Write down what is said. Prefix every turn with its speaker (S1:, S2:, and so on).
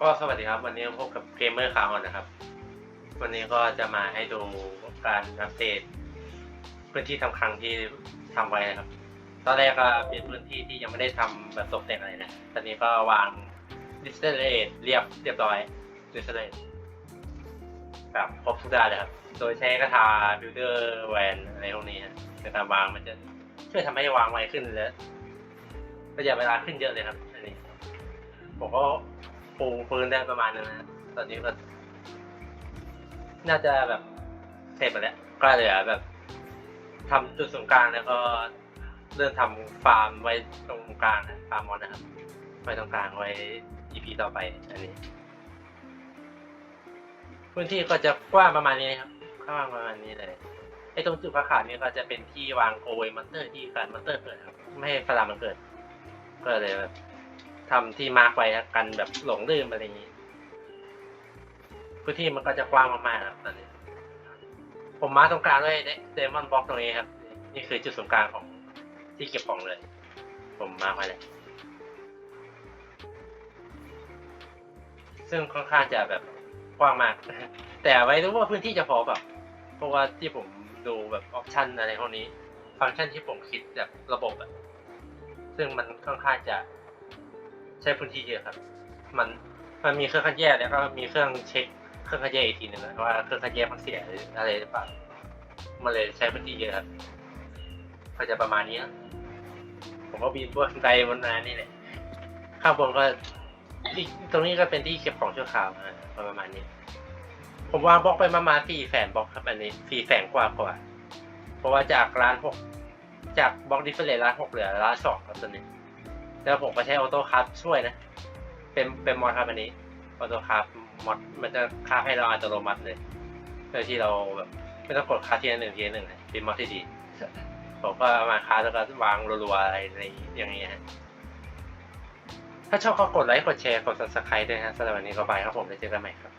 S1: ก็สวัสดีครับ วันนี้พบกับเกมเมอร์ข่าวอ่อนนะครับ วันนี้ก็จะมาให้ดูการอัปเดตพื้นที่ทำครั้งที่ทำไว้นะครับ ตอนแรกก็เป็นพื้นที่ที่ยังไม่ได้ทำแบบตกแต่งอะไรนะตอนนี้ก็วางดิสเพลย์เรียบเรียบร้อยดิสเพลย์แบบครบทุกด้านเลยครับ โดยใช้กระทาบิวเดอร์แวนอะไรพวกนี้ฮะในการวางมันจะช่วยทำให้วางไวขึ้นและประหยัดเวลาขึ้นเยอะเลยครับอันนี้ผมก็ ปูพื้นได้ประมาณนึงนะตอนนี้ก็น่าจะแบบเสร็จไปแล้วก็เหลือแบบทำจุดศูนย์กลางแล้วก็เริ่มทำฟาร์มไว้ตรงกลางนะฟาร์มมอนนะครับไว้ตรงกลางไว้ EP ต่อไปอันนี้ พื้นที่ก็จะกว้างประมาณนี้ครับกว้างประมาณนี้เลยไอ้ตรงจุดขาวๆนี่ก็จะเป็นที่วางโกยมอนเตอร์ที่การมอนเตอร์เกิดครับ ไม่ให้ฟลามันเกิด ก็เลยแบบ ทำที่มาร์กไว้กันแบบหลงลืมอะไรอย่างนี้ พื้นที่มันก็จะกว้างมากๆครับตอนนี้ ผมมาตรงกลางด้วยเดมอนบล็อกตรงนี้ครับ นี่คือจุดศูนย์กลางของที่เก็บของเลย ผมมาไว้เลยซึ่งค่อนข้างจะแบบกว้างมาก แต่ไว้รู้ว่าพื้นที่จะพอแบบเพราะว่าที่ผมดูแบบออปชันอะไรพวกนี้ ฟังก์ชันที่ผมคิดแบบระบบอะซึ่งมันค่อนข้างจะ ช้พื้นที่เยอะครับ มันมันมีเครื่องคัดแยกแล้วก็มีเครื่องเช็คเครื่องคัดแยกอีกทีหนึ่งนะว่าเครื่องคัดแยกมันเสียหรืออะไรหรือเปล่ามันเลยใช้พื้นที่เยอะครับก็จะประมาณนี้นะผมก็บินบนไดบนนานี่แหละข้างบนก็ตรงนี้ก็เป็นที่เก็บของชั่วคราวนะประมาณนี้ ผมวางบล็อกไปประมาณสี่แสนบล็อกครับอันนี้สี่แสนกว่ากว่า เพราะว่าจากร้านหกจากบล็อกดิฟเฟอเรนร้านหกเหลือร้านสองครับตอนนี้ แล้วผมก็ใช้ออโต้คัสช่วยนะ เป็นเป็นมอดครับอันนี้ออโต้คัสมอดมันจะคาให้เราอัตโนมัติเลยโดยที่เราแบบไม่ต้องกดคัสทีละหนึ่งทีละหนึ่งเลยเป็นมอดที่ดีผมก็ามาคัสแล้วก็วางรัวๆอะไรอะไรอย่างเงี้ยฮะถ้าชอบก็กดไลค์กดแชร์กด subscribe ด้วยฮะสำหรับวันนี้ก็ไปครับผมแล้วเจอกันใหม่ครับ